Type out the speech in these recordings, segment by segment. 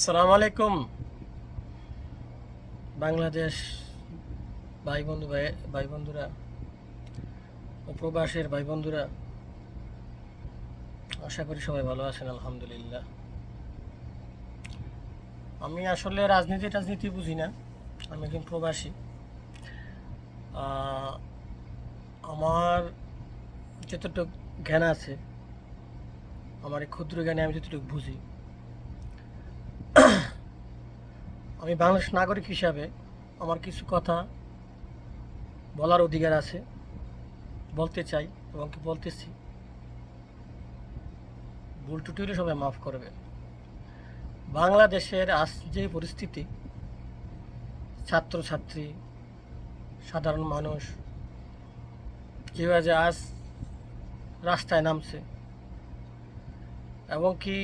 আসসালামু আলাইকুম। বাংলাদেশ ভাই বন্ধু ভাই ভাই বন্ধুরা প্রবাসের ভাই বন্ধুরা আশা করি সবাই ভালো আছেন, আলহামদুলিল্লাহ। আমি আসলে রাজনীতি টাজনীতি বুঝি না, আমি একজন প্রবাসী। আমার যতটুকু জ্ঞান আছে, আমার এই ক্ষুদ্র জ্ঞানে আমি যতটুকু বুঝি আমি বাংলাদেশ নাগরিক হিসাবে আমার কিছু কথা বলার অধিকার আছে, বলতে চাই এবং কি বলতেছি। ভুল টুটি হলে সবাই মাফ করবে বাংলাদেশের আজ যে পরিস্থিতি, ছাত্রছাত্রী, সাধারণ মানুষ, যেভাবে আজ রাস্তায় নামছে, এবং কি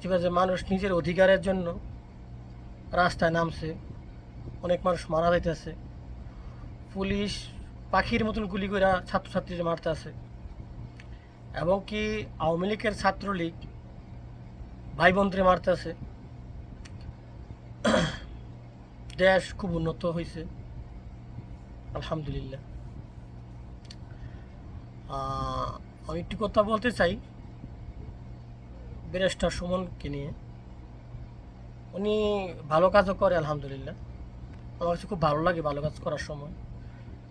যেভাবে মানুষ নিজের অধিকারের জন্য রাস্তায় নামছে, অনেক মানুষ মারা যাইতেছে। পুলিশ পাখির মতন গুলি করে ছাত্রছাত্রীদের মারতেছে। এবং কি আওয়ামী লীগের ছাত্রলীগ ভাই বোনদের মারতেছে। দেশ খুব উন্নত হয়েছে আলহামদুলিল্লাহ। আমি একটু কথা বলতে চাই। ব্যারিস্টার সুমনকে নিয়ে। উনি ভালো কাজও করে, আলহামদুলিল্লাহ। আমার কাছে খুব ভালো লাগে ভালো কাজ করার সময়।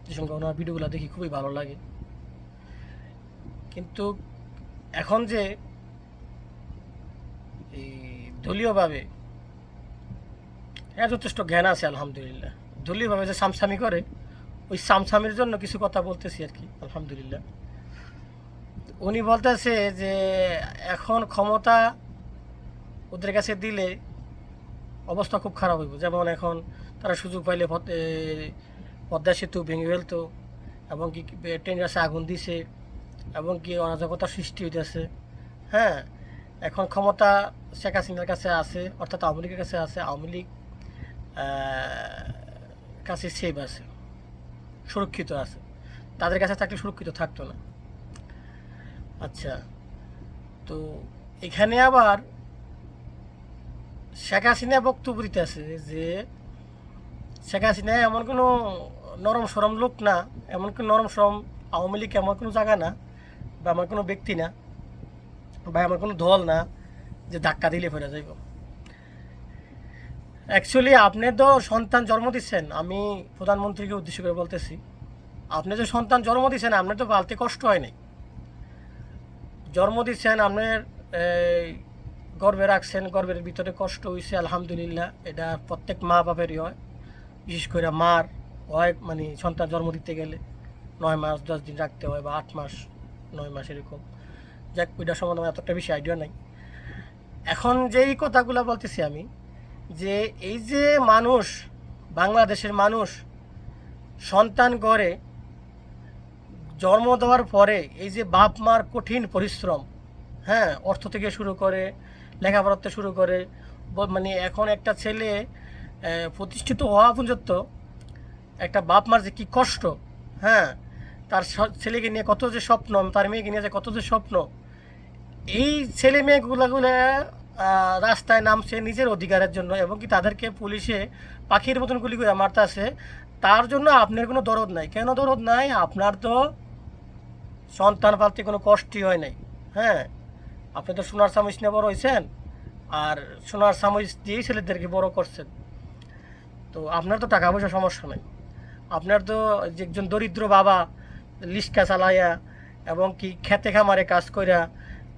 যে সঙ্গে ওনার ভিডিওগুলো দেখি খুবই ভালো লাগে। কিন্তু এখন যে এই দলীয়ভাবে হ্যাঁ যথেষ্ট জ্ঞান আছে, আলহামদুলিল্লাহ। দলীয়ভাবে যে সামসামি করে, ওই সামসামির জন্য কিছু কথা বলতেছি আর কি, আলহামদুলিল্লাহ। উনি বলতেছে যে এখন ক্ষমতা ওদের কাছে দিলে অবস্থা খুব খারাপ হইব। যেমন এখন তারা সুযোগ পাইলে পদ- পদ্মা সেতু ভেঙে ফেলতো, এবং কি ট্রেনের গাছে আগুন দিছে, এবং কি অরাজকতা সৃষ্টি হইতেছে। হ্যাঁ এখন ক্ষমতা শেখ হাসিনার কাছে আছে, অর্থাৎ আওয়ামী লীগের কাছে আছে, আওয়ামী লীগ কাছে সেভ আছে, সুরক্ষিত আছে। তাদের কাছে থাকলে সুরক্ষিত থাকতো না। আচ্ছা তো এখানে আবার শেখ হাসিনা বক্তব্য দিতেছে যে শেখ হাসিনা এমন কোনো নরম সরম লোক না, এমন কোনো নরম সরম আওয়ামী লীগ এমন কোনো জায়গা না বা আমার কোনো ব্যক্তি না বা আমার কোনো দল না যে ধাক্কা দিলে ফেরা যাইব। অ্যাকচুয়ালি আপনি তো সন্তান জন্ম দিচ্ছেন, আমি প্রধানমন্ত্রীকে উদ্দেশ্য করে বলতেছি, আপনি যে সন্তান জন্ম দিচ্ছেন, আপনার তো পালতে কষ্ট হয় নাই। জন্ম দিচ্ছেন আপনার গর্বে রাখছেন, গর্বের ভিতরে কষ্ট হয়েছে আলহামদুলিল্লাহ। এটা প্রত্যেক মা বাপেরই হয়। বিশেষ করে মার হয় মানে সন্তান জন্ম দিতে গেলে নয় মাস, দশ দিন রাখতে হয় বা আট মাস, নয় মাস এরকম। যাক ওইটা সম্বন্ধে আমার এতটা বেশি আইডিয়া নাই। এখন যেই কথাগুলো বলতেছি আমি, যে এই যে মানুষ, বাংলাদেশের মানুষ সন্তান করে জন্ম দেওয়ার পরে এই যে বাপ মার কঠিন পরিশ্রম হ্যাঁ অর্থ থেকে শুরু করে লেখাপড়া থেকে শুরু করে। মানে এখন একটা ছেলে প্রতিষ্ঠিত হওয়া পর্যন্ত একটা বাপ মার যে কী কষ্ট হ্যাঁ? তার ছেলেকে নিয়ে কত যে স্বপ্ন, তার মেয়েকে নিয়ে যে কত যে স্বপ্ন। এই ছেলে মেয়েগুলাগুলো রাস্তায় নামছে নিজের অধিকারের জন্য এবং কি তাদেরকে পুলিশে পাখির মতন গুলি করে মারতেছে তার জন্য আপনার কোনো দরদ নাই। কেন দরদ নাই? আপনার তো সন্তান পালতে কোনো কষ্টই হয় নাই হ্যাঁ? আপনি তো সোনার চামচ নিয়ে বড় হয়েছেন আর সোনার চামচ দিয়েই ছেলেদেরকে বড় করছেন। তো আপনার তো টাকা পয়সা সমস্যা নেই। আপনার তো যে একজন দরিদ্র বাবা লিস্কা চালাইয়া এবং কি খেতে খামারে কাজ কইরা,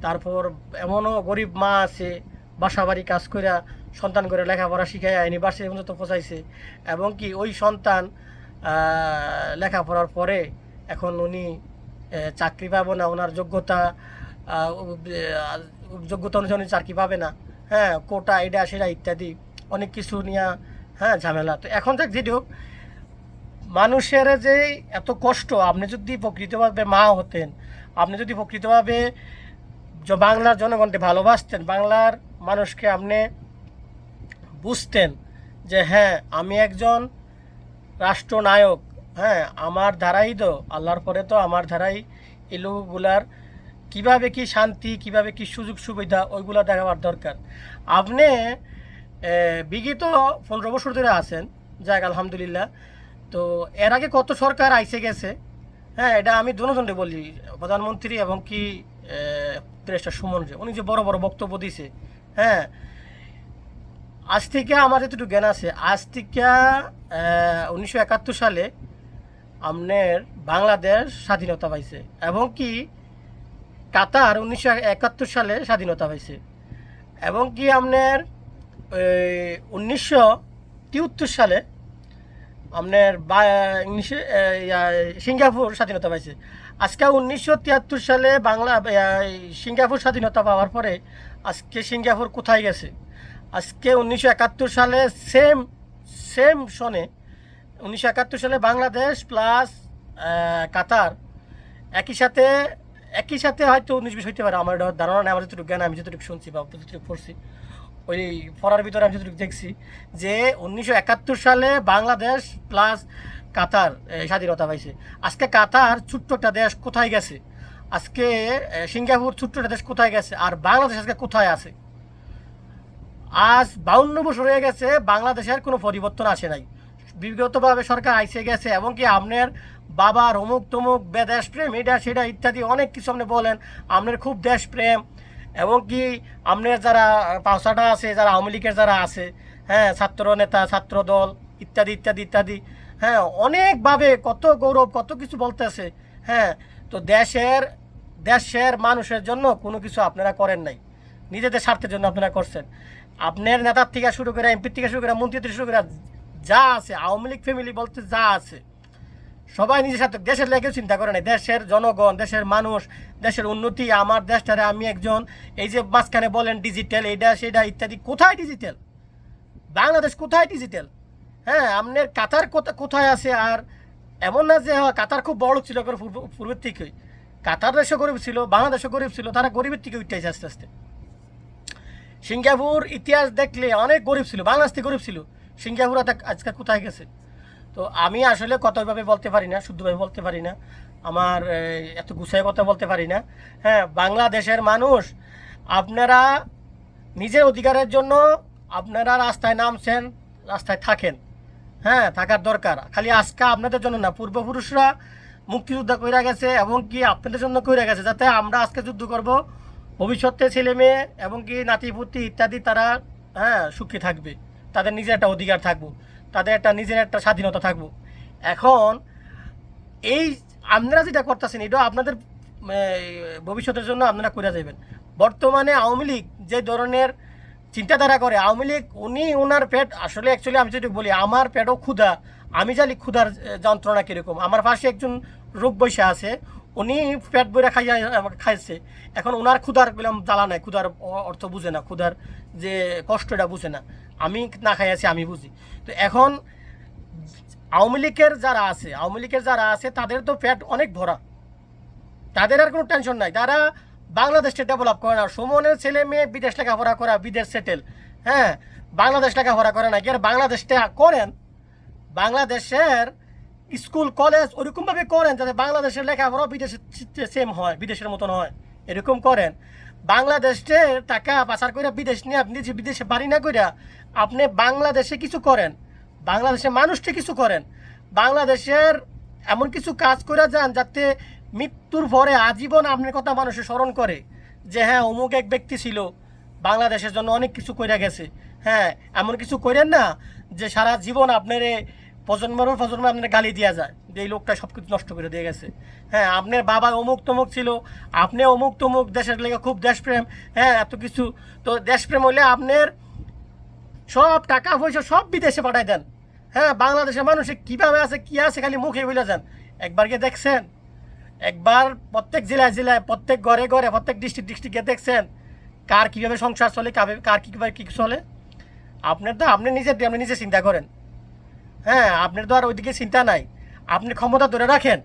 তারপর এমনও গরিব মা আছে বাসা বাড়ি কাজ কইরা সন্তান করে লেখাপড়া শিখাইয়া ইউনিভার্সিটি পর্যন্ত পৌঁছাইছে এবং কি ওই সন্তান লেখাপড়ার পরে এখন উনি চাকরি পাবো না, ওনার যোগ্যতা যোগ্যতা অনুযায়ী চাকরি পাবে না। হ্যাঁ কোটা এটা সেটা ইত্যাদি, অনেক কিছু নিয়ে হ্যাঁ ঝামেলা। তো এখন যাক, যেটি হোক, মানুষের যে এত কষ্ট, আপনি যদি প্রকৃতভাবে মা হতেন, আপনি যদি প্রকৃতভাবে বাংলার জনগণকে ভালোবাসতেন, বাংলার মানুষকে আপনি বুঝতেন যে হ্যাঁ আমি একজন রাষ্ট্রনায়ক হ্যাঁ আমার ধারাই তো, আল্লাহর পরে তো আমার ধারাই এই লোকগুলার কীভাবে কি শান্তি, কীভাবে কি সুযোগ সুবিধা, ওইগুলো দেখাবার দরকার। আপনি বিগত পনেরো বছর ধরে আছেন, যাক আলহামদুলিল্লাহ। তো এর আগে কত সরকার আইসে গেছে হ্যাঁ এটা আমি দুজনকে বলি, প্রধানমন্ত্রী এবং কি দেশটা সুমন উনি যে বড় বড় বক্তব্য দিছে হ্যাঁ। আজ থেকে আমার যেটুকু জ্ঞান আছে, আজ থেকে উনিশশো একাত্তর সালে আপনার বাংলাদেশ স্বাধীনতা পাইছে। এবং কি কাতার উনিশশো একাত্তর সালে স্বাধীনতা পাইছে এবং কি আপনার উনিশশো তিয়াত্তর সালে আপনার ইংলিশে সিঙ্গাপুর স্বাধীনতা পাইছে আজকে উনিশশো তিয়াত্তর সালে বাংলা সিঙ্গাপুর স্বাধীনতা পাওয়ার পরে আজকে সিঙ্গাপুর কোথায় গেছে? আজকে উনিশশো একাত্তর সালে সেম সেম সনে উনিশশো একাত্তর সালে বাংলাদেশ প্লাস কাতার একই সাথে একই সাথে হয়তো উনিশ বিশ হইতে পারে, আমার ধারণা নেই, আমার যতটুকু জ্ঞান, আমি যতটুকু শুনছি বা যতটুকু পড়ছি, ওই পড়ার ভিতরে আমি যতটুকু দেখছি যে উনিশশো একাত্তর সালে বাংলাদেশ প্লাস কাতার স্বাধীনতা পাইছে। আজকে কাতার ছোট্ট একটা দেশ কোথায় গেছে? আজকে সিঙ্গাপুর ছোট্ট একটা দেশ কোথায় গেছে? আর বাংলাদেশ আজকে কোথায় আছে? আজ বাউন্ন বছর হয়ে গেছে, বাংলাদেশের কোনো পরিবর্তন আসে নাই। বিগতভাবে সরকার আইসে গেছে, এবং কি আপনার বাবার অমুক তমুক বে দেশপ্রেম, এটা সেটা ইত্যাদি অনেক কিছু আপনি বলেন আপনার খুব দেশপ্রেম এবং কি আপনার যারা পাওসাটা আছে, যারা আওয়ামী লীগের যারা আছে হ্যাঁ ছাত্র নেতা, ছাত্র দল, ইত্যাদি ইত্যাদি ইত্যাদি হ্যাঁ অনেকভাবে কত গৌরব, কত কিছু বলতেছে হ্যাঁ তো দেশের দেশের মানুষের জন্য কোনো কিছু আপনারা করেন নাই। নিজেদের স্বার্থের জন্য আপনারা করছেন। আপনার নেতার থেকে শুরু করে, এমপির থেকে শুরু করে মন্ত্রী থেকে শুরু করে, যা আছে, আওয়ামী লীগ ফ্যামিলি বলতে যা আছে সবাই নিজের সাথে দেশের লেগে চিন্তা করে না দেশের জনগণ দেশের মানুষ দেশের উন্নতি আমার দেশটারে আমি একজন এই যে মাঝখানে বলেন ডিজিটাল এইটা সেটা ইত্যাদি কোথায় ডিজিটাল বাংলাদেশ কোথায় ডিজিটাল হ্যাঁ আপনার কাতার কোথা- কোথায় আছে? আর এমন না যে হ্যাঁ, কাতার খুব বড় ছিল করে পূর্বের থেকেই। কাতার দেশও গরিব ছিল বাংলাদেশও গরিব ছিল তারা গরিবের থেকে উঠতেছে আস্তে আস্তে। সিঙ্গাপুর ইতিহাস দেখলে অনেক গরিব ছিল বাংলাদেশ থেকে গরিব ছিল। সিঙ্গাপুর আজকে কোথায় গেছে? তো আমি আসলে কতভাবে বলতে পারি না, শুদ্ধভাবে বলতে পারি না। আমার এত গুছায় কথা বলতে পারি না। হ্যাঁ বাংলাদেশের মানুষ, আপনারা নিজের অধিকারের জন্য আপনারা রাস্তায় নামছেন, রাস্তায় থাকেন। হ্যাঁ থাকার দরকার। খালি আজকে আপনাদের জন্য না, পূর্বপুরুষরা মুক্তিযুদ্ধ কইরা গেছে এবং কি আপনাদের জন্য কইরা গেছে, যাতে আমরা আজকে যুদ্ধ করব, ভবিষ্যতে ছেলে মেয়ে এবং কি নাতিপুতি ইত্যাদি তারা হ্যাঁ সুখী থাকবে। তাদের নিজের একটা অধিকার থাকব। তাদের একটা নিজের একটা স্বাধীনতা থাকব। এখন এই আপনারা যেটা করতেছেন এটা আপনাদের ভবিষ্যতের জন্য আপনারা করে যাবেন বর্তমানে আওয়ামী লীগ যে ধরনের চিন্তাধারা করে, আওয়ামী লীগ উনি ওনার পেট, আসলে অ্যাকচুয়ালি আমি যদি বলি, আমার পেটও ক্ষুধা। আমি জানি ক্ষুধার যন্ত্রণা কীরকম। আমার পাশে একজন রোগ বৈশা আছে, উনি পেট বইরা খাইয়া, খাইছে। এখন ওনার ক্ষুধার বললাম, জ্বালা নাই, ক্ষুধার অর্থ বুঝে না, ক্ষুধার যে কষ্টটা বুঝে না। আমি না খাইয়াছি, আমি বুঝি। তো এখন আওয়ামী লীগের যারা আছে, আওয়ামী লীগের যারা আছে, তাদের তো পেট অনেক ভরা। তাদের আর কোনো টেনশন নাই। তারা বাংলাদেশটা ডেভেলপ করে না। সুমনের ছেলে মেয়ে বিদেশ লেখাপড়া করা, বিদেশ সেটেল হ্যাঁ বাংলাদেশ লেখাপড়া করে না। কি আর বাংলাদেশটা করেন? বাংলাদেশের স্কুল কলেজ ওরকমভাবে করেন যাতে বাংলাদেশের লেখাপড়া বিদেশে সেম হয়, বিদেশের মতন হয়। এরকম করেন। বাংলাদেশে টাকা পাচার করে বিদেশ নিয়ে আপনি যে বিদেশে বাড়ি না করে আপনি বাংলাদেশে কিছু করেন বাংলাদেশে মানুষকে কিছু করেন, বাংলাদেশের এমন কিছু কাজ করে যান যাতে মৃত্যুর পরে আজীবন আপনার কথা মানুষে স্মরণ করে যে হ্যাঁ অমুক এক ব্যক্তি ছিল, বাংলাদেশের জন্য অনেক কিছু কইরা গেছে। হ্যাঁ এমন কিছু করেন না যে সারা জীবন আপনার প্রজন্মের প্রজন্মে আপনার গালি দেওয়া যায় যে এই লোকটা সব কিছু নষ্ট করে দিয়ে গেছে। হ্যাঁ আপনার বাবা অমুক তমুক ছিল, আপনি অমুক তমুক দেশের লেগে খুব দেশপ্রেম হ্যাঁ এত কিছু। তো দেশপ্রেম হলে আপনার সব টাকা পয়সা সব বিদেশে পাঠাই দেন। হ্যাঁ বাংলাদেশের মানুষে কীভাবে আছে, কী আছে খালি মুখে বলে যান। একবার গিয়ে দেখছেন, একবার প্রত্যেক জেলায় জেলায়, প্রত্যেক ঘরে ঘরে, প্রত্যেক ডিস্ট্রিক্ট ডিস্ট্রিক্টে দেখছেন, কার কীভাবে সংসার চলে কার কীভাবে কী চলে। আপনার তো, আপনি নিজে আপনি নিজে চিন্তা করেন। হ্যাঁ আপনার তো আর ওইদিকে চিন্তা নাই। আপনি ক্ষমতা ধরে রাখেন।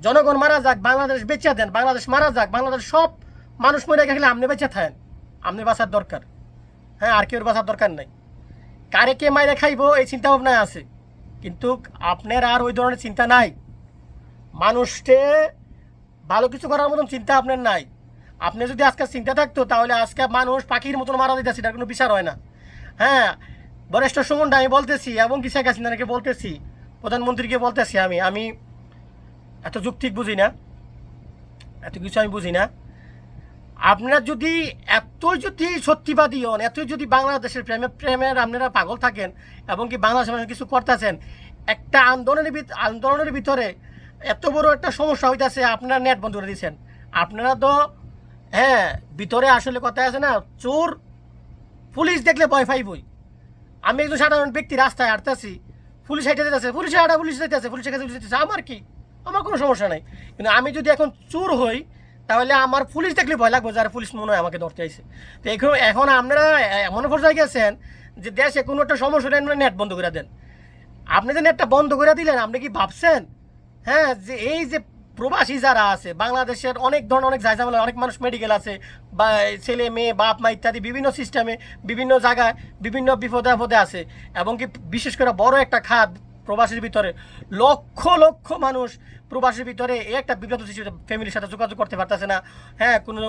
জনগণ মারা যাক, বাংলাদেশ বেঁচে দেন, বাংলাদেশ মারা যাক, বাংলাদেশ সব মানুষ মরে গেলে আপনি বেঁচে থাকেন। আপনি বাঁচার দরকার। হ্যাঁ আর কেউ বাঁচার দরকার নাই। কারে কে মাইরে খাইবো, এই চিন্তা ভাবনায় আছে। কিন্তু আপনার আর ওই ধরনের চিন্তা নাই। মানুষকে ভালো কিছু করার মতন চিন্তা আপনার নাই। আপনি যদি আজকে চিন্তা থাকতো, তাহলে আজকে মানুষ পাখির মতন মারা দিতেছে, এটার কোনো বিচার হয় না। হ্যাঁ বরিষ্ঠ সুমনটা আমি বলতেছি এবং কি শেখ হাসিনাকে বলতেছি, প্রধানমন্ত্রীকে বলতেছি আমি। আমি এত যুক্তিক বুঝি না, এত কিছু আমি বুঝি না। আপনারা যদি এত যদি সত্যিবাদী হন এত যদি বাংলাদেশের প্রেমে প্রেমের আপনারা পাগল থাকেন এবং কি বাংলাদেশের কিছু করতেছেন, একটা আন্দোলনের আন্দোলনের ভিতরে এত বড় একটা সমস্যা হইতেছে, আপনারা নেট বন্ধ করে দিচ্ছেন আপনারা তো হ্যাঁ ভিতরে আসলে কথা আছে না, চোর, পুলিশ দেখলে ভয় পাইবই। আমি একজন সাধারণ ব্যক্তি, রাস্তায় হাঁটতেছি। পুলিশ হাইটে যেতেছে, পুলিশে হাঁটা পুলিশ যেতেছে, পুলিশের কাছে পুলিশ যেতেছে। আমার কি? আমার কোনো সমস্যা নাই। কিন্তু আমি যদি এখন চোর হই, তাহলে আমার পুলিশ দেখলে ভয় লাগবে যার পুলিশ মনে হয় আমাকে ধরতে আইছে। তো এখন এখন আপনারা এমন পর্যায়ে গেছেন যে দেশে কোনো একটা সমস্যা হলে আপনারা নেট বন্ধ করে দেন। আপনি যে নেটটা বন্ধ করে দিলেন, আপনি কি ভাবছেন? হ্যাঁ যে এই যে প্রবাসী যারা আছে, বাংলাদেশের অনেক ধরনের অনেক জায়গা অনেক মানুষ মেডিকেল আছে, বা ছেলে, মেয়ে, বাপ, মা ইত্যাদি বিভিন্ন সিস্টেমে বিভিন্ন জায়গায় বিভিন্ন বিপদে আপদে আছে। এবং কি বিশেষ করে বড় একটা খাত প্রবাসীর ভিতরে লক্ষ লক্ষ মানুষ প্রবাসীর ভিতরে এই একটা বিগত ফ্যামিলির সাথে যোগাযোগ করতে পারতেছে না। হ্যাঁ কোনো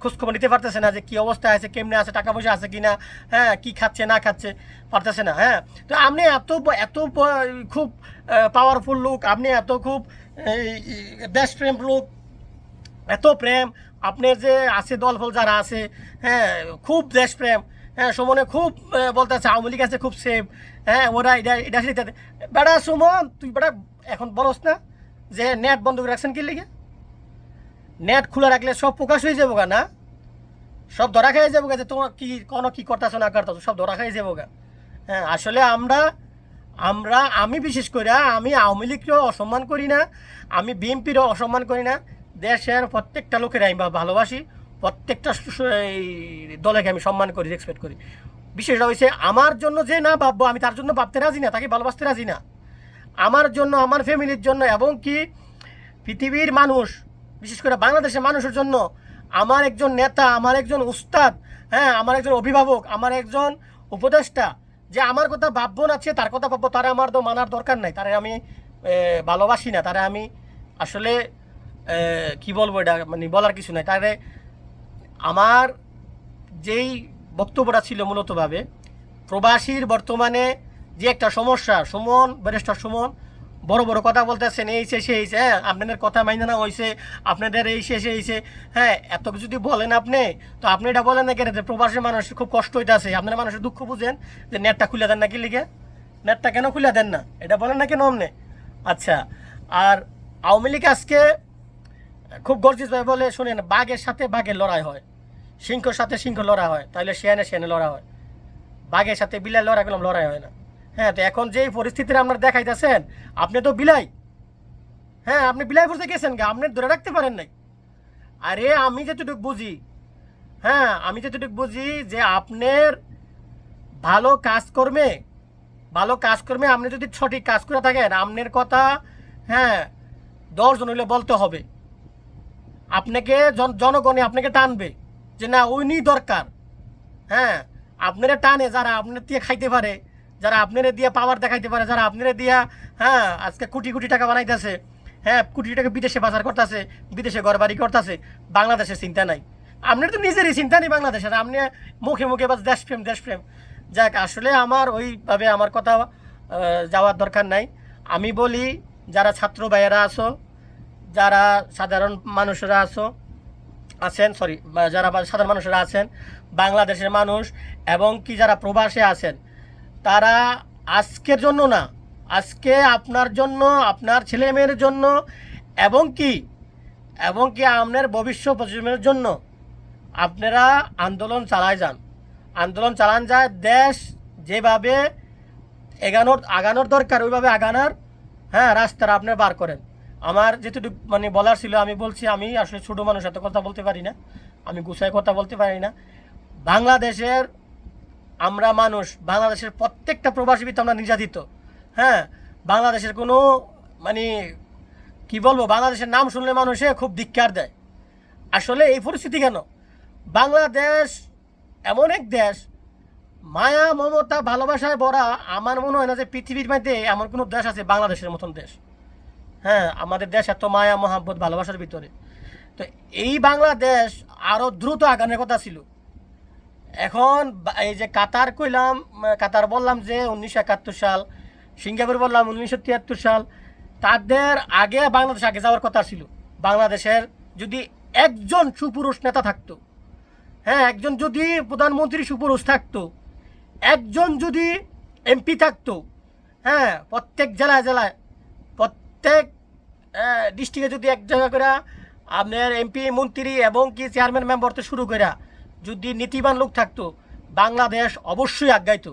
খোঁজখবর নিতে পারতেছে না যে কী অবস্থায় আছে, কেমনে আছে, টাকা পয়সা আছে কি না হ্যাঁ কী খাচ্ছে, না খাচ্ছে, পারতেছে না হ্যাঁ। তো আপনি এত এত খুব পাওয়ারফুল লোক, আপনি এত খুব দেশপ্রেম লোক, এত প্রেম আপনার যে আছে দল দলফল যারা আছে হ্যাঁ খুব দেশপ্রেম হ্যাঁ সুমনে খুব বলতেছে আওয়ামী লীগ আছে খুব সেফ হ্যাঁ ওরা এটা এটা বেড়া সুমন, তুই বেড়া এখন বলস না যে নেট বন্ধ করে রাখছেন কি লিগে? নেট খোলা রাখলে সব প্রকাশ হয়ে যাব না? সব ধরা খেয়ে যাব যে তোমার কি, কোনো কি করতেছো, না করতেছো, সব ধরা খেয়ে যাব হ্যাঁ আসলে আমরা আমরা, আমি বিশেষ করে, আমি আওয়ামী লীগকেও অসম্মান করি না, আমি বিএনপিরও অসম্মান করি না। দেশের প্রত্যেকটা লোকের আমি ভালোবাসি। প্রত্যেকটা এই দলেকে আমি সম্মান করি রেসপেক্ট করি। বিশেষটা হয়েছে আমার জন্য যে না ভাববো, আমি তার জন্য ভাবতে রাজি না, তাকে ভালোবাসতে রাজি না। আমার জন্য, আমার ফ্যামিলির জন্য, এবং কি পৃথিবীর মানুষ, বিশেষ করে বাংলাদেশের মানুষের জন্য, আমার একজন নেতা, আমার একজন উস্তাদ হ্যাঁ আমার একজন অভিভাবক, আমার একজন উপদেষ্টা, যে আমার কথা ভাববো না, সে তার কথা ভাববো, তারা আমার তো মানার দরকার নাই, তারা আমি ভালোবাসি না, তারা আমি আসলে কি বলব এটা মানে বলার কিছু নাই, তারে আমার যেই বক্তব্যটা ছিল মূলতভাবে প্রবাসীর বর্তমানে যে একটা সমস্যা সুমন ব্যারিস্টার সুমন বড় বড় কথা বলতেছেন এই সেই সে, হ্যাঁ আপনাদের কথা মাইনে না হয়েছে আপনাদের এই সেই সে হ্যাঁ এত যদি বলেন আপনি তো আপনি এটা বলেন না কেন যে প্রবাসী মানুষ খুব কষ্ট হইতেছে? আপনারা মানুষের দুঃখ বুঝেন যে নেটটা খুলে দেন না কি লিখে নেটটা কেন খুলে দেন না? এটা বলেন না কেন অমনে আচ্ছা আর আওয়ামী লীগ আজকে খুব গর্জিতভাবে বলে, শুনেন, বাঘের সাথে বাঘের লড়াই হয়। সিংহর সাথে সিংহ লড়াই হয় তাহলে শেয়ানে শেয়ানে লড়াই হয়। বাঘের সাথে বিলাই লড়াই করলাম, লড়াই হয় না। হ্যাঁ তো এখন যেই পরিস্থিতিটা আপনারা দেখাইতেছেন, আপনি তো বিলাই। হ্যাঁ আপনি বিলাই বসে গেছেন গা, আপনি ধরে রাখতে পারেন নাই। আরে, আমি যেটুকু বুঝি হ্যাঁ আমি যেটুকু বুঝি যে আপনার ভালো কাজকর্মে ভালো কাজকর্মে আপনি যদি সঠিক কাজ করে থাকেন, আপনার কথা হ্যাঁ দশজন হইলে বলতে হবে। আপনাকে জন- জনগণে আপনাকে টানবে যে না উনি দরকার। হ্যাঁ আপনারা টানে যারা আপনার দিয়ে খাইতে পারে, যারা আপনারা দিয়ে পাওয়ার দেখাইতে পারে, যারা আপনারা দিয়া হ্যাঁ আজকে কোটি কোটি টাকা বানাইতেছে হ্যাঁ কোটি টাকা বিদেশে বাজার করতেছে, বিদেশে ঘর বাড়ি করতেছে বাংলাদেশের চিন্তা নাই। আপনার তো নিজেরই চিন্তা নেই বাংলাদেশের, আপনি মুখে মুখে বাস দেশপ্রেম দেশপ্রেম। যাক, আসলে আমার ওইভাবে আমার কথা যাওয়ার দরকার নাই। আমি বলি, যারা ছাত্র ভাইয়েরা আছো যারা সাধারণ মানুষেরা আছো, আছেন সরি যারা সাধারণ মানুষেরা আছেন, বাংলাদেশের মানুষ এবং কি যারা প্রবাসে আছেন, তারা আজকের জন্য না, আজকে আপনার জন্য, আপনার ছেলে মেয়ের জন্য এবং কি এবং কি আপনার ভবিষ্যৎ প্রজন্মের জন্য আপনারা আন্দোলন চালায় যান। আন্দোলন চালান যায়, দেশ যেভাবে এগানোর, আগানোর দরকার, ওইভাবে আগানোর হ্যাঁ রাস্তাটা আপনারা বার করেন। আমার যেটুকু মানে বলার ছিল, আমি বলছি, আমি আসলে ছোটো মানুষ, এত কথা বলতে পারি না। আমি গুছায় কথা বলতে পারি না। বাংলাদেশের আমরা মানুষ, বাংলাদেশের প্রত্যেকটা প্রবাসী তো আমরা নির্যাতিত। হ্যাঁ বাংলাদেশের কোনো মানে কি বলব, বাংলাদেশের নাম শুনলে মানুষে খুব ধিক্কার দেয়। আসলে এই পরিস্থিতি কেন? বাংলাদেশ এমন এক দেশ, মায়া, মমতা, ভালোবাসায় ভরা, আমার মনে হয় না যে পৃথিবীর মধ্যে এমন কোনো দেশ আছে বাংলাদেশের মতন দেশ। হ্যাঁ আমাদের দেশ এত মায়া, মহাব্বত, ভালোবাসার ভিতরে। তো এই বাংলাদেশ আরও দ্রুত আগানোর কথা ছিল। এখন এই যে কাতার কইলাম কাতার বললাম যে উনিশশো একাত্তর সাল, সিঙ্গাপুর বললাম উনিশশো তিয়াত্তর সাল, তাদের আগে বাংলাদেশ আগে যাওয়ার কথা ছিল। বাংলাদেশের যদি একজন সুপুরুষ নেতা থাকতো হ্যাঁ একজন যদি প্রধানমন্ত্রী সুপুরুষ থাকতো, একজন যদি এমপি থাকতো হ্যাঁ প্রত্যেক জেলায় জেলায় প্রত্যেক ডিস্ট্রিক্টে যদি এক জায়গা করে আপনার এমপি মন্ত্রী এবং কি চেয়ারম্যান মেম্বার থেকে শুরু করে যদি নীতিবান লোক থাকতো, বাংলাদেশ অবশ্যই আগাইতো।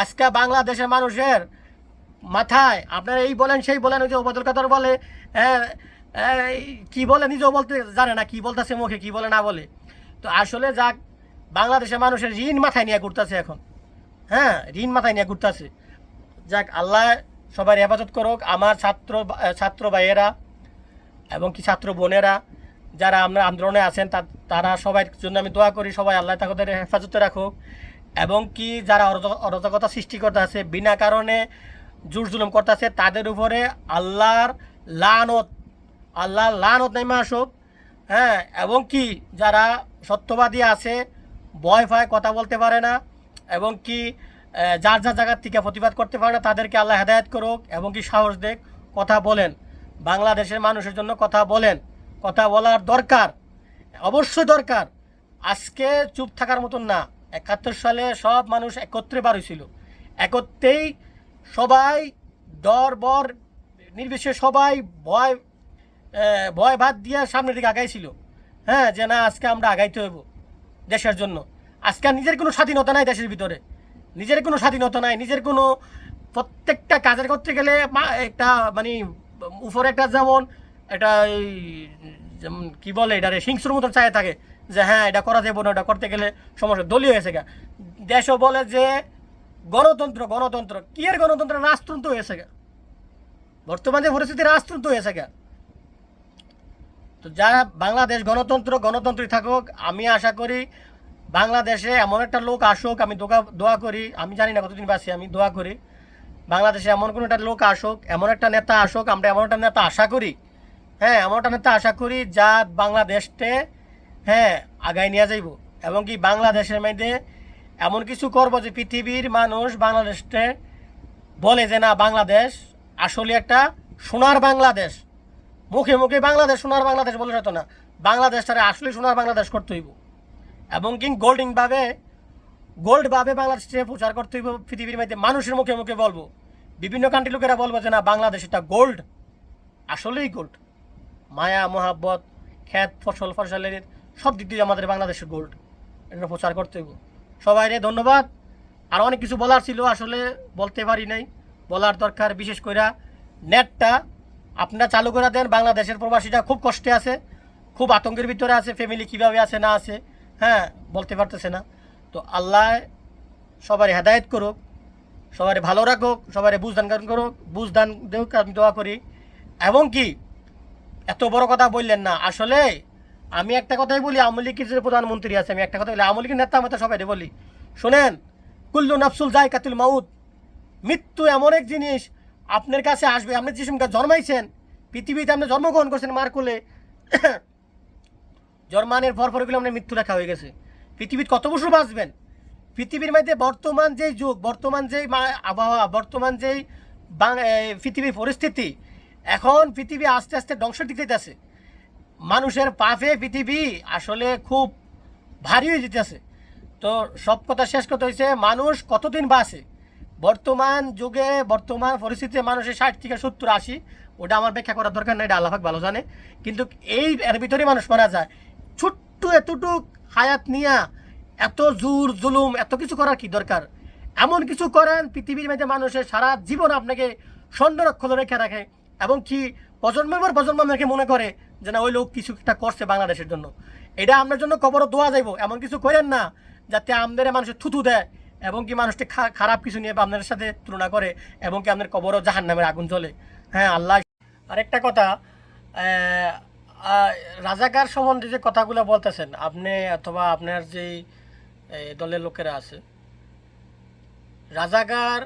আজকে বাংলাদেশের মানুষের মাথায়, আপনারা এই বলেন, সেই বলেন, ওই যে অবদল কাতার বলে কি বলে, নিজেও বলতে জানে না, কি বলতেছে মুখে, কি বলে না বলে। তো আসলে যাক, বাংলাদেশের মানুষের ঋণ মাথায় নিয়ে ঘুরতেছে এখন। হ্যাঁ ঋণ মাথায় নিয়ে ঘুরতেছে। যাক, আল্লাহ সবার হেফাজত করুক। আমার ছাত্র ছাত্র ভাইয়েরা এবং কি ছাত্র বোনেরা, যারা আমরা আন্দোলনে আছেন তারা সবার জন্য আমি দোয়া করি, সবাই আল্লাহ তাদের হেফাজতে রাখুক। এবং কি যারা অরাজক- অরাজকতা সৃষ্টি করতে আছে বিনা কারণে জোর জুলুম করতেছে, তাদের উপরে আল্লাহর লানত আল্লাহর লানত নেমে আসুক। হ্যাঁ এবং কি যারা সত্যবাদী আছে ভয় ভয় কথা বলতে পারে না। এবং কি যার যার জায়গার থেকে প্রতিবাদ করতে পারে না, তাদেরকে আল্লাহ হেদায়ত করুক এবং কি সাহস দেখ কথা বলেন। বাংলাদেশের মানুষের জন্য কথা বলেন। কথা বলার দরকার। অবশ্যই দরকার। আজকে চুপ থাকার মতন না। একাত্তর সালে সব মানুষ একত্রে বার হয়েছিল একত্রেই সবাই দর বর নির্বিশেষে সবাই ভয় ভয় ভাত দিয়ে সামনের দিকে আগাইছিল। হ্যাঁ যে না, আজকে আমরা আগাইতে হইব দেশের জন্য। আজকে নিজের কোনো স্বাধীনতা নাই দেশের ভিতরে। নিজের কোনো স্বাধীনতা নাই, নিজের কোনো প্রত্যেকটা কাজের করতে গেলে একটা মানে উপরে একটা যেমন এটা এই যেমন কি বলে এটা হিংস্র মতো চায় থাকে যে হ্যাঁ এটা করা যাবে না, এটা করতে গেলে সমস্যা, দলীয় হয়েছে গা। দেশও বলে যে গণতন্ত্র গণতন্ত্র, কি এর গণতন্ত্র? রাজতন্ত্র হয়েছে গা। বর্তমানে যে পরিস্থিতি, রাজতন্ত্র হয়েছে গা। তো যা বাংলাদেশ গণতন্ত্র, গণতন্ত্রই থাকুক, আমি আশা করি বাংলাদেশে এমন একটা লোক আসুক, আমি দোয়া দোয়া করি, আমি জানি না কতদিন বাঁচি, আমি দোয়া করি। বাংলাদেশে এমন কোনো একটা লোক আসুক, এমন একটা নেতা আসুক, আমরা এমন একটা নেতা আশা করি। হ্যাঁ এমন একটা নেতা আশা করি যা বাংলাদেশকে হ্যাঁ আগায় নিয়ে যাইব। এবং কি বাংলাদেশের মধ্যে এমন কিছু করব যে পৃথিবীর মানুষ বাংলাদেশকে বলে যে না, বাংলাদেশ আসলে একটা সোনার বাংলাদেশ। মুখে মুখে বাংলাদেশ সোনার বাংলাদেশ বলে যেত না। বাংলাদেশটারে আসলে সোনার বাংলাদেশ করতে হইব। এবং কি গোল্ডিংভাবে গোল্ডভাবে বাংলাদেশে প্রচার করতে হইব পৃথিবীর মধ্যে, মানুষের মুখে মুখে বলব। বিভিন্ন কান্ট্রি লোকেরা বলব যে, না, বাংলাদেশ এটা গোল্ড, আসলেই গোল্ড। মায়া, মোহাব্বত, খ্যাত, ফসল, ফসলের, সব দিক দিয়ে আমাদের বাংলাদেশের গোল্ড। এটা প্রচার করতে হইব। সবাই রে, ধন্যবাদ। আর অনেক কিছু বলার ছিল, আসলে বলতে পারি নাই। বলার দরকার, বিশেষ করে নেটটা। আপনারা চালু করে দেন, বাংলাদেশের প্রবাসীরা খুব কষ্টে আছে, খুব আতঙ্কের ভিতরে আছে ফ্যামিলি কীভাবে আছে, না আছে। হ্যাঁ বলতে পারতেছে না। তো আল্লাহ সবার হেদায়েত করুক সবারই ভালো রাখুক, সবারে বুঝদান করুক, বুঝদান দেউক, আমি দোয়া করি। এবং কি, এত বড় কথা বললেন না। আসলে আমি একটা কথাই বলি, আওয়ামী লীগের যে প্রধানমন্ত্রী আছে? আমি একটা কথা বলি, আওয়ামী লীগের নেতা আমি সবাই বলি। শোনেন, কুল্লু নাফসুল যায় কাতুল মাউদ মৃত্যু এমন এক জিনিস, আপনার কাছে আসবে, আপনি যে জন্মাইছেন, পৃথিবীতে আপনি জন্মগ্রহণ করছেন মার কোলে জন্মানের পর পরগুলো আপনার মৃত্যু রেখা হয়ে গেছে। পৃথিবীর কত বছর বাঁচবেন? পৃথিবীর মধ্যে বর্তমান যেই যুগ, বর্তমান যেই আবহাওয়া, বর্তমান যেই পৃথিবীর পরিস্থিতি, এখন পৃথিবী আস্তে আস্তে ধ্বংসের দিকে যেতেছে মানুষের পাপে পৃথিবী আসলে খুব ভারী হয়ে যেতেছে তো সব কথা শেষ কথা হয়েছে মানুষ কতদিন বাঁচে? বর্তমান যুগে, বর্তমান পরিস্থিতিতে মানুষের ষাট থেকে সত্তর, আশি, ওটা আমার ব্যাখ্যা করার দরকার নেই, এটা আল্লাহাক ভালো জানে। কিন্তু এই এর ভিতরে মানুষ মারা যায়। ছোট্ট এতটুক হায়াত নিয়া এত জোর জুলুম, এত কিছু করার কি দরকার? এমন কিছু করেন, পৃথিবীর মধ্যে মানুষের সারা জীবন আপনাকে সংরক্ষণ রেখে রাখে এবং কি প্রজন্মের পর প্রজন্ম আপনাকে মনে করে যে না, ওই লোক কিছু একটা করছে বাংলাদেশের জন্য। এটা আপনার জন্য কবরও দোয়া যাইব। এমন কিছু করেন না যাতে আমাদের মানুষের থুতু দেয় এবং কি মানুষটি খারাপ কিছু নিয়ে আপনাদের সাথে তুলনা করে এবং কি আপনার কবরও জাহান নামের আগুন চলে হ্যাঁ আল্লাহ আরেকটা কথা রাজাকার সম্বন্ধে যে কথাগুলো বলতেছেন, আপনি অথবা আপনার যেই দলের লোকেরা আছে, রাজাকার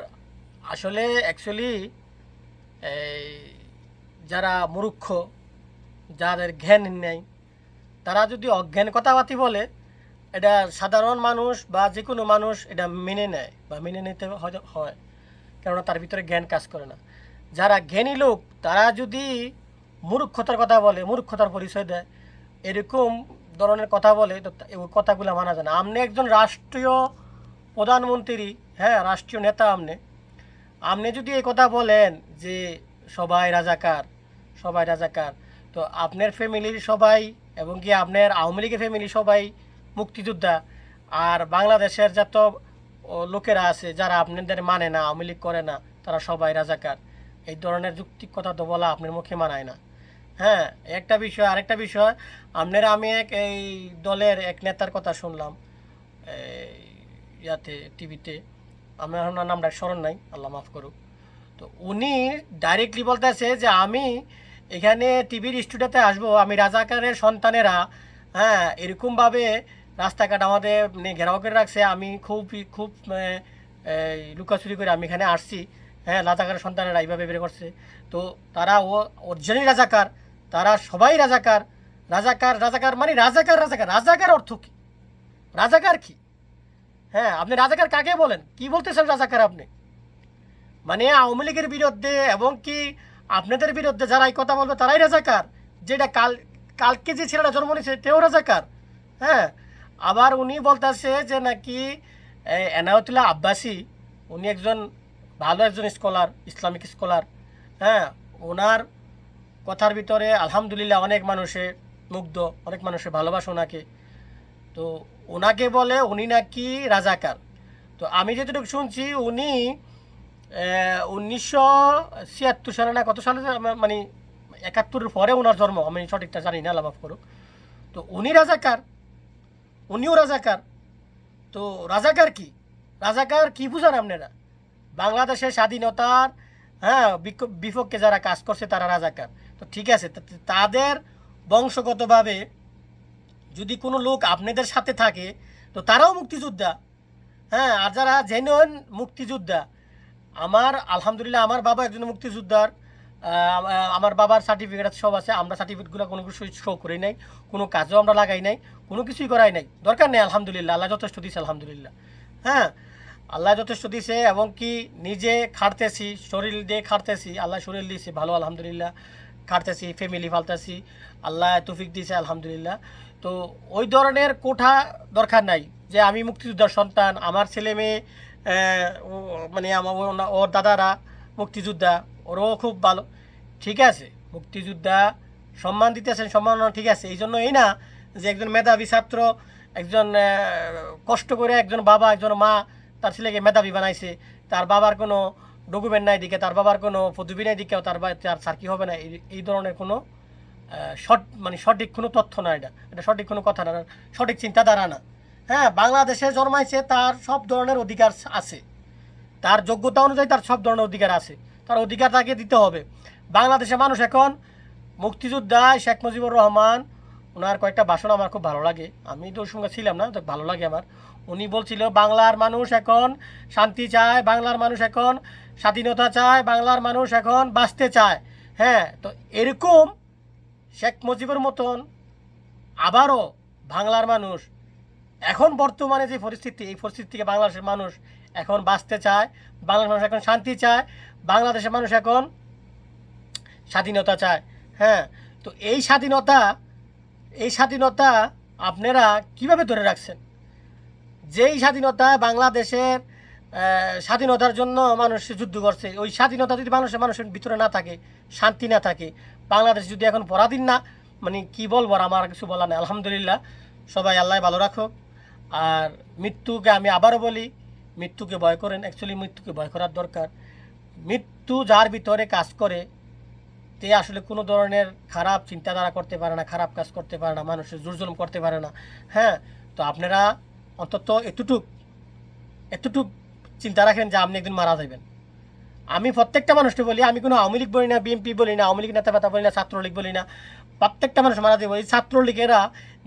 আসলে অ্যাকচুয়ালি যারা মূর্খ, যাদের জ্ঞান নেই, তারা যদি অজ্ঞান কথাবার্তি বলে, এটা সাধারণ মানুষ বা যে কোনো মানুষ এটা মেনে নেয় বা মেনে নিতে হয়, কেননা তার ভিতরে জ্ঞান কাজ করে না। যারা জ্ঞানী লোক, তারা যদি মূর্খতার কথা বলে, মূর্খতার পরিচয় দেয়। এরকম ধরনের কথা বলে, তো ওই কথাগুলো মানা যায় না। আপনি একজন রাষ্ট্রীয় প্রধানমন্ত্রী হ্যাঁ রাষ্ট্রীয় নেতা আপনি আপনি যদি এই কথা বলেন যে সবাই রাজাকার সবাই রাজাকার, তো আপনার ফ্যামিলির সবাই এবং কি আপনার আওয়ামী লীগের ফ্যামিলি সবাই মুক্তিযোদ্ধা। আর বাংলাদেশের যত লোকেরা আছে, যারা আপনাদের মানে না, আওয়ামী লীগ করে না, তারা সবাই রাজাকার। এই ধরনের যুক্তিক কথা তো বলা আপনার মুখে মানায় না। হ্যাঁ একটা বিষয়, আরেকটা বিষয়। আপনারা আমি এক এই দলের এক নেতার কথা শুনলাম ইয়াতে, টিভিতে। আমার ওনার নামটা স্মরণ নাই, আল্লাহ মাফ করুক। তো উনি ডাইরেক্টলি বলতেছে যে আমি এখানে টিভির স্টুডিওতে আসব, আমি রাজাকারের সন্তানেরা হ্যাঁ এরকমভাবে রাস্তাঘাট আমাদের মানে ঘেরাও করে রাখছে, আমি খুব খুব লুকাচুরি করে আমি এখানে আসছি। হ্যাঁ রাজাকারের সন্তানেরা এইভাবে বের করছে। তো তারা ও অরিজিনালি রাজাকার। তারা সবাই রাজাকার। রাজাকার রাজাকার মানে রাজাকার রাজাকার। রাজাকার অর্থ কী? রাজাকার কি? হ্যাঁ আপনি রাজাকার কাকে বলেন? কি বলতেছেন রাজাকার আপনি? মানে আওয়ামী লীগের বিরুদ্ধে এবং কি আপনাদের বিরুদ্ধে যারা এই কথা বলবে তারাই রাজাকার? যেটা কাল কালকে যে ছেলেটা জন্ম নিয়েছে তেও রাজাকার। হ্যাঁ আবার উনি বলতেছে যে নাকি এনায়তুল্লাহ আব্বাসি, উনি একজন ভালো একজন স্কলার ইসলামিক স্কলার হ্যাঁ ওনার কথার ভিতরে আলহামদুলিল্লাহ অনেক মানুষে মুগ্ধ, অনেক মানুষে ভালোবাসে ওনাকে। তো ওনাকে বলে উনি নাকি রাজাকার। তো আমি যেটুকু শুনছি, উনি উনিশশো ছিয়াত্তর সালে না, কত সালে মানে একাত্তরের পরে ওনার জন্ম, আমি সঠিকটা জানি না লাভ করুক। তো উনি রাজাকার, উনিও রাজাকার। তো রাজাকার কি? রাজাকার কি বুঝান আপনারা? বাংলাদেশের স্বাধীনতার হ্যাঁ বিপক্ষে যারা কাজ করছে তারা রাজাকার। তো ঠিক আছে তাদের বংশগতভাবে যদি কোনো লোক আপনাদের সাথে থাকে, তো তারাও মুক্তিযোদ্ধা। হ্যাঁ আর যারা জেনুইন মুক্তিযোদ্ধা, আমার, আলহামদুলিল্লাহ আমার বাবা একজন মুক্তিযোদ্ধার আমার বাবার সার্টিফিকেট সব আছে, আমরা সার্টিফিকেটগুলো কোনো কিছু শো করি নাই, কোনো কাজও আমরা লাগাই নাই, কোনো কিছুই করাই নাই, দরকার নেই, আলহামদুলিল্লাহ, আল্লাহ যথেষ্ট দিয়েছে, আলহামদুলিল্লাহ। হ্যাঁ আল্লাহ যথেষ্ট দিয়েছে, এবং কি নিজে খাটতেছি, শরীর দিয়ে খাটতেছি, আল্লাহ শরীর দিয়েছে, ভালো, আলহামদুলিল্লাহ। খাটতেছি ফ্যামিলি ফালতেছি আল্লাহ তৌফিক দিয়েছে আলহামদুলিল্লাহ। তো ওই ধরনের কোঠা দরকার নাই যে আমি মুক্তিযোদ্ধার সন্তান, আমার ছেলে মেয়ে মানে আমার ওর দাদারা মুক্তিযোদ্ধা, ওরও খুব ভালো। ঠিক আছে, মুক্তিযোদ্ধা সম্মান দিতেছেন, সম্মাননা, ঠিক আছে। এই জন্য এই না যে একজন মেধাবী ছাত্র, একজন কষ্ট করে একজন বাবা, একজন মা তার ছেলেকে মেধাবী বানাইছে, তার বাবার কোনো ডকুমেন্ট নাই দিকে, তার বাবার কোনো পদবি নাই দিকেও তার তার সার্কি হবে না? এই- ধরনের কোনো সট মানে সঠিক কোনো তথ্য না এটা। এটা সঠিক কোনো কথা না, সঠিক চিন্তাধারা না। হ্যাঁ বাংলাদেশে জন্মাইছে, তার সব ধরনের অধিকার আছে। তার যোগ্যতা অনুযায়ী তার সব ধরনের অধিকার আছে। তার অধিকার তাকে দিতে হবে। বাংলাদেশের মানুষ এখন মুক্তিযোদ্ধা শেখ মুজিবুর রহমান, ওনার কয়েকটা ভাষণ আমার খুব ভালো লাগে। আমি তো সঙ্গে ছিলাম না তো ভালো লাগে আমার। উনি বলছিল, বাংলার মানুষ এখন শান্তি চায়, বাংলার মানুষ এখন স্বাধীনতা চায়, বাংলার মানুষ এখন বাঁচতে চায়। হ্যাঁ তো এরকম শেখ মুজিবের মতন আবারও বাংলার মানুষ এখন বর্তমানে যে পরিস্থিতি, এই পরিস্থিতি থেকে বাংলাদেশের মানুষ এখন বাঁচতে চায়, বাংলার মানুষ এখন শান্তি চায়, বাংলাদেশের মানুষ এখন স্বাধীনতা চায়। হ্যাঁ তো এই স্বাধীনতা এই স্বাধীনতা আপনারা কীভাবে ধরে রাখছেন? যেই স্বাধীনতা বাংলাদেশের স্বাধীনতার জন্য মানুষ যুদ্ধ করছে। ওই স্বাধীনতা যদি মানুষের মানুষের ভিতরে না থাকে, শান্তি না থাকে, বাংলাদেশ যদি এখন পরাধীন না মানে কি বলব আমার কিছু বলার নেই। আলহামদুলিল্লাহ, সবাই আল্লাহ ভালো রাখো আর মৃত্যুকে আমি আবারও বলি, মৃত্যুকে ভয় করেন। অ্যাকচুয়ালি মৃত্যুকে ভয় করার দরকার। মৃত্যু যার ভিতরে কাজ করে, তে আসলে কোনো ধরনের খারাপ চিন্তাধারা করতে পারে না, খারাপ কাজ করতে পারে না মানুষের জোরজুলুম করতে পারে না। হ্যাঁ তো আপনারা অন্তত এতটুক এতটুক চিন্তা রাখেন যে আপনি একদিন মারা যাবেন। আমি প্রত্যেকটা মানুষকে বলি, আমি কোনো আওয়ামী লীগ বলি না, বিএনপি বলি না, আওয়ামী লীগ নেতা ব্যথা বলি না, ছাত্রলীগ বলি না, প্রত্যেকটা মানুষ মারা যাবে। এই ছাত্রলীগেরা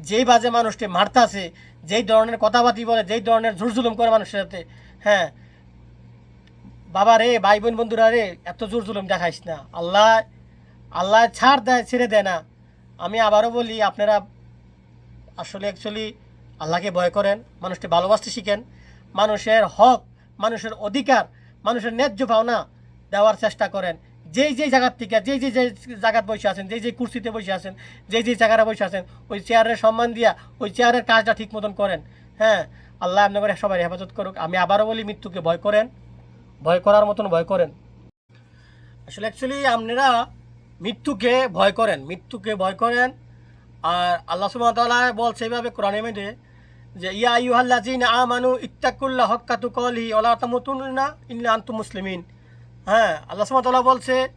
যেই বাজে মানুষকে মারতাছে, যেই ধরনের কথাবার্তি বলে, যেই ধরনের জুলজুলুম করে মানুষের সাথে হ্যাঁ। বাবা রে ভাই বোন বন্ধুরা রে, এত জোর জুলুম দেখাইস না। আল্লাহ আল্লাহ ছাড় দেয়, ছেড়ে দেয় না। আমি আবারও বলি, আপনারা আসলে অ্যাকচুয়ালি আল্লাহকে ভয় করেন, মানুষকে ভালোবাসতে শিখেন। মানুষের হক মানুষের অধিকার, মানুষের ন্যায্য পাওনা দেওয়ার চেষ্টা করেন। যেই যেই জায়গার থেকে, যেই যেই যে জায়গায় বসে আছেন, যেই যেই কুর্সিতে বসে আছেন, যেই যেই জায়গায় বসে আছেন, ওই চেয়ারের সম্মান দিয়া, ওই চেয়ারের কাজটা ঠিক মতন করেন। হ্যাঁ আল্লাহ আপনাদের সবাই হেফাজত করুক। আমি আবারও বলি, মৃত্যুকে ভয় করেন, ভয় করার মতন ভয় করেন। আসলে অ্যাকচুয়ালি আপনারা মৃত্যুকে ভয় করেন, মৃত্যুকে ভয় করেন। আর আল্লাহ সুমতাল্লাহ বলছে এইভাবে কোরআনে মেয়েদে যে, ইয়া ইউহাল্লাজিন আমানু ইত্তাকুল্লাহ হক্কাতু কলি ওলা তামুতুন্না ইল্লা আনতু মুসলিমিন। হ্যাঁ আল্লাহ সুমতাল্লাহ বলছে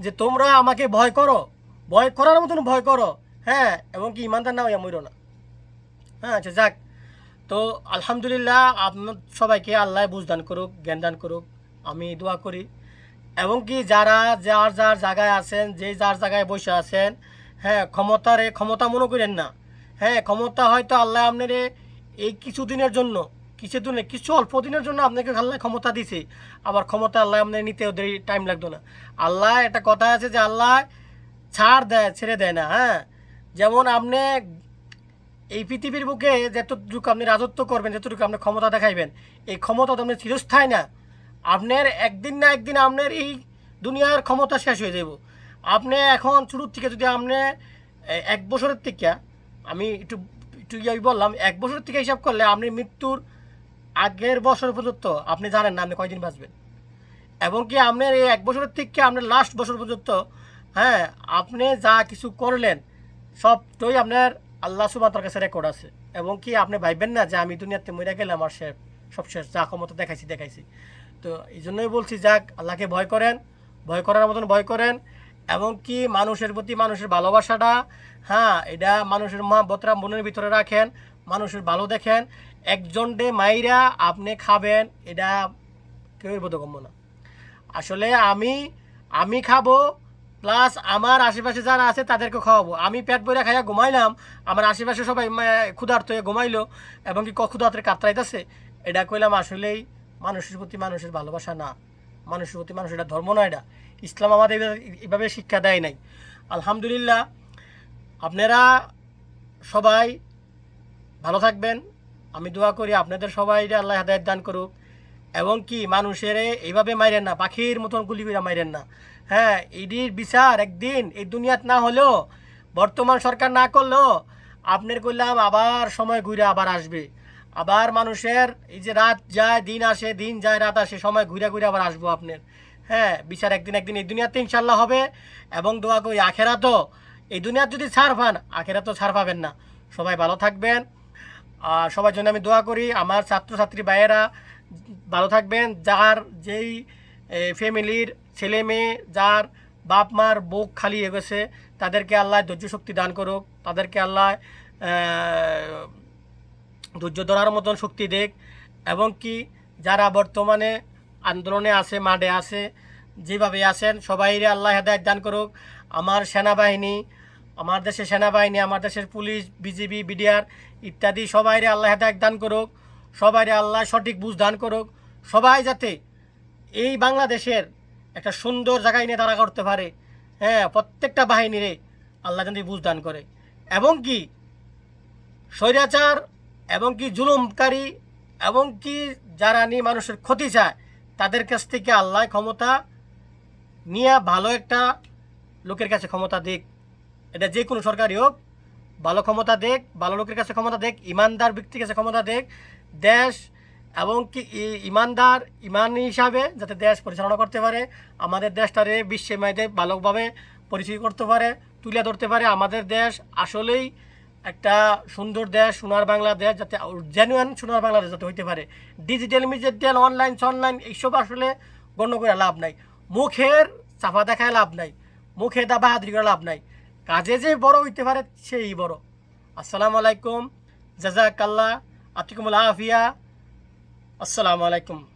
যে, তোমরা আমাকে ভয় করো, ভয় করার মতন ভয় করো। হ্যাঁ এবং কি, ইমানদার না হইয়া মইরো না। হ্যাঁ আচ্ছা যাক। তো, আলহামদুলিল্লাহ, আপনার সবাইকে আল্লাহ বুঝদান করুক, জ্ঞান দান করুক, আমি দোয়া করি। এবং কি, যারা যার যার জায়গায় আছেন, যে যার জায়গায় বসে আছেন হ্যাঁ ক্ষমতারে ক্ষমতা মনে করেন না। হ্যাঁ ক্ষমতা হয়তো আল্লাহ আপনার এই কিছু দিনের জন্য, কিছু দিনের কিছু অল্প দিনের জন্য আপনাকে আল্লাহ ক্ষমতা দিছে। আবার ক্ষমতা আল্লাহ আপনার নিতে ওদের টাইম লাগতো না। আল্লাহ, একটা কথা আছে যে আল্লাহ ছাড় দেয়, ছেড়ে দেয় না হ্যাঁ? যেমন আপনি এই পৃথিবীর বুকে যতটুকু আপনি রাজত্ব করবেন, যতটুকু আপনি ক্ষমতা দেখাইবেন, এই ক্ষমতা তো আপনার চিরস্থায়ী না। আপনার একদিন না একদিন আপনার এই দুনিয়ার ক্ষমতা শেষ হয়ে যাব আপনি এখন শুরুর থেকে যদি আপনি এক বছরের থেকে আমি একটু একটু ইয়ে বললাম, এক বছরের থেকে হিসাব করলে আপনি মৃত্যুর আগের বছর পর্যন্ত, আপনি জানেন না আপনি কয়দিন বাঁচবেন। এবং কি আপনার এই এক বছরের থেকে আপনার লাস্ট বছর পর্যন্ত হ্যাঁ আপনি যা কিছু করলেন, সবটাই আপনার আল্লাহ সুমাতার কাছে রেকর্ড আছে। এবং কি আপনি ভাববেন না যে আমি দুনিয়াতে মরে গেলে আমার সে সব শেষ, যা ক্ষমতা দেখাইছি দেখাইছি। তো এই জন্যই বলছি, যাক, আল্লাহকে ভয় করেন, ভয় করার মতন ভয় করেন এবং কি মানুষের প্রতি মানুষের ভালোবাসাটা হ্যাঁ এটা মানুষের মা বতরা মনের ভিতরে রাখেন, মানুষের ভালো দেখেন। একজন ডে মাইরা আপনি খাবেন, এটা কেউই বোধগম্য না। আসলে আমি আমি খাব প্লাস আমার আশেপাশে যারা আছে তাদেরকে খাওয়াবো। আমি পেট ভরে খাইয়া ঘুমাইলাম, আমার আশেপাশে সবাই ক্ষুধার্ত হয়ে ঘুমাইলো, এবং কি ক্ষুধার্তের কাতরাইতেছে এটা কইলাম আসলেই মানুষের প্রতি মানুষের ভালোবাসা না। মানুষের প্রতি মানুষের এটা ধর্ম না এটা। ইসলাম আমাদের এভাবে- শিক্ষা দেয় নাই। আলহামদুলিল্লাহ, আপনারা সবাই ভালো থাকবেন। আমি দোয়া করি আপনাদের সবাই আল্লাহ হেদায়ত দান করুক। এবং কি, মানুষের এইভাবে মাইরেন না, পাখির মতন গুলি করে মাইরেন না। হ্যাঁ এটির বিচার একদিন এই দুনিয়াত না হলেও, বর্তমান সরকার না করলেও, আপনার করলাম আবার সময় ঘুরে আবার আসবে। আবার মানুষের এই যে রাত যায়, দিন আসে, দিন যায়, রাত আসে, সময় ঘুরে ঘুরে আবার আসব আপনার। হ্যাঁ বিচার একদিন একদিন এই দুনিয়াতে ইনশাল্লাহ হবে এবং দোয়া করি আখেরা তো এই দুনিয়ার যদি ছাড় পান আখেরা তো ছাড় পাবেন না। সবাই ভালো থাকবেন। আর সবার জন্য আমি দোয়া করি, আমার ছাত্রছাত্রী ভাইয়েরা ভালো থাকবেন। যার যেই ফ্যামিলির ছেলে মেয়ে, যার বাপ মার বুক খালি হয়ে গেছে, তাদেরকে আল্লাহ ধৈর্য শক্তি দান করুক। তাদেরকে আল্লাহ ধৈর্য ধরার মতন শক্তি দেখ এবং কি, যারা বর্তমানে আন্দোলনে আছে, মাঠে আছে, যেভাবে আছেন, সবাইরে আল্লাহ হেদায়ত দান করুক। আমার সেনাবাহিনী, আমার দেশের সেনাবাহিনী, আমার দেশের পুলিশ, বিজিবি, বিডিআর ইত্যাদি সবাইরে আল্লাহ হেদায়ত দান করুক, সবাইরে আল্লাহ সঠিক বুঝ দান করুক। সবাই যাতে এই বাংলাদেশের একটা সুন্দর জায়গায় নিয়ে তারা করতে পারে। হ্যাঁ প্রত্যেকটা বাহিনীরে আল্লাহ যদি বুঝ দান করে। এবং কি স্বৈরাচার, এবং কি জুলুমকারী, এবং কি যারা নিয়ে মানুষের ক্ষতি চায় তাদের কাছ থেকে আল্লাহ ক্ষমতা নিয়ে ভালো একটা লোকের কাছে ক্ষমতা দিক। এটা যে কোনো সরকারই হোক, ভালো ক্ষমতা দেখ ভালো লোকের কাছে ক্ষমতা দেখ ইমানদার ব্যক্তির কাছে ক্ষমতা দেখ দেশ এবং কি ইমানদার, ইমান হিসাবে যাতে দেশ পরিচালনা করতে পারে, আমাদের দেশটারে বিশ্বের মাঝে ভালোভাবে পরিচয় করতে পারে, তুলে ধরতে পারে, আমাদের দেশ আসলেই একটা সুন্দর দেশ, সোনার বাংলাদেশ, যাতে জেনুয়ান সোনার বাংলাদেশ যাতে হইতে পারে। ডিজিটাল মিডিয়াল অনলাইন অনলাইন এইসব আসলে গণ্য করে লাভ নাই। মুখের চাপা দেখায় লাভ নাই। মুখে দা বাহাদুরি করে লাভ নাই। কাজে যে বড় হইতে পারে, সেই বড়। আসসালামু আলাইকুম। জাজাকাল্লাহ আতিকুমুল আফিয়া। আসসালামু আলাইকুম।